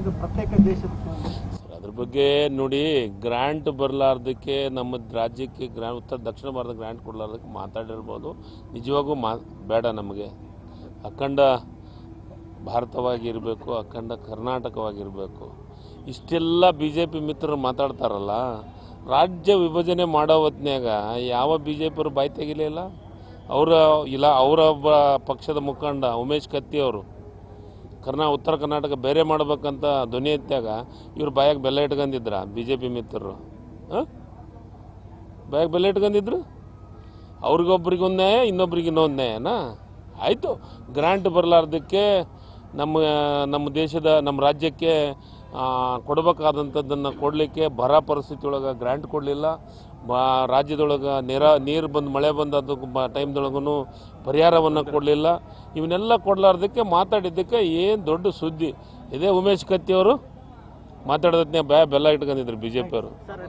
ಇದು ಪ್ರತ್ಯೇಕ ದೇಶದ ಅದ್ರ ಬಗ್ಗೆ ನೋಡಿ ಗ್ರ್ಯಾಂಟ್ ಬರಲಾರ್ದಕ್ಕೆ ನಮ್ಮ ರಾಜ್ಯಕ್ಕೆ ಗ್ರಾ ಉತ್ತರ ದಕ್ಷಿಣ ಭಾರತ ಗ್ರ್ಯಾಂಟ್ ಕೊಡಲಾರ್ದಕ್ಕೆ ಮಾತಾಡಿರ್ಬೋದು. ನಿಜವಾಗೂ ಮಾ, ಬೇಡ ನಮಗೆ. ಅಖಂಡ ಭಾರತವಾಗಿರಬೇಕು, ಅಖಂಡ ಕರ್ನಾಟಕವಾಗಿರಬೇಕು. ಇಷ್ಟೆಲ್ಲ ಬಿ ಜೆ ಪಿ ಮಿತ್ರರು ಮಾತಾಡ್ತಾರಲ್ಲ, ರಾಜ್ಯ ವಿಭಜನೆ ಮಾಡೋ ಹೊತ್ನ್ಯಾಗ ಯಾವ ಬಿ ಜೆ ಪಿಯವರು ಬಾಯಿ ತೆಗಿಲಿಲ್ಲ? ಅವರ, ಇಲ್ಲ ಅವರ ಪಕ್ಷದ ಮುಖಂಡ ಉಮೇಶ್ ಕತ್ತಿ ಅವರು. ಕರ್ನಾ, ಉತ್ತರ ಕರ್ನಾಟಕ ಬೇರೆ ಮಾಡ್ಬೇಕಂತ ಧ್ವನಿ ಎತ್ತಾಗ ಇವ್ರು ಬಾಯಾಗ ಬೆಲ್ಲ ಇಟ್ಕೊಂಡಿದ್ರ ಬಿ ಜೆ ಪಿ ಮಿತ್ರರು. ಹಾಂ? ಬಾಯಾಗ ಬೆಲ್ಲ ಇಟ್ಕೊಂಡಿದ್ರು ಅವ್ರಿಗೊಬ್ರಿಗೊಂದೇ ಇನ್ನೊಬ್ರಿಗೆ ಇನ್ನೊಂದು ನ್ಯಾಯನಾ? ಆಯಿತು. ಗ್ರ್ಯಾಂಟ್ ಬರಲಾರ್ದಕ್ಕೆ ನಮ್ಮ ನಮ್ಮ ದೇಶದ, ನಮ್ಮ ರಾಜ್ಯಕ್ಕೆ ಕೊಡಬೇಕಾದಂಥದ್ದನ್ನು ಕೊಡಲಿಕ್ಕೆ ಬರ ಪರಿಸ್ಥಿತಿ ಒಳಗೆ ಗ್ರ್ಯಾಂಟ್ ಕೊಡಲಿಲ್ಲ. ಬಾ ರಾಜ್ಯದೊಳಗೆ ನೀರ ನೀರು ಬಂದು ಮಳೆ ಬಂದ ಟೈಮ್ದೊಳಗೂ ಪರಿಹಾರವನ್ನು ಕೊಡಲಿಲ್ಲ. ಇವನ್ನೆಲ್ಲ ಕೊಡಲಾರ್ದಕ್ಕೆ ಮಾತಾಡಿದ್ದಕ್ಕೆ ಏನು ದೊಡ್ಡ ಸುದ್ದಿ. ಇದೇ ಉಮೇಶ್ ಕತ್ತಿಯವರು ಮಾತಾಡೋದಕ್ಕೆ ಬ್ಯಾ ಬೆಲ್ಲ ಇಟ್ಕೊಂಡಿದ್ರು ಬಿ ಜೆ ಪಿಯವರು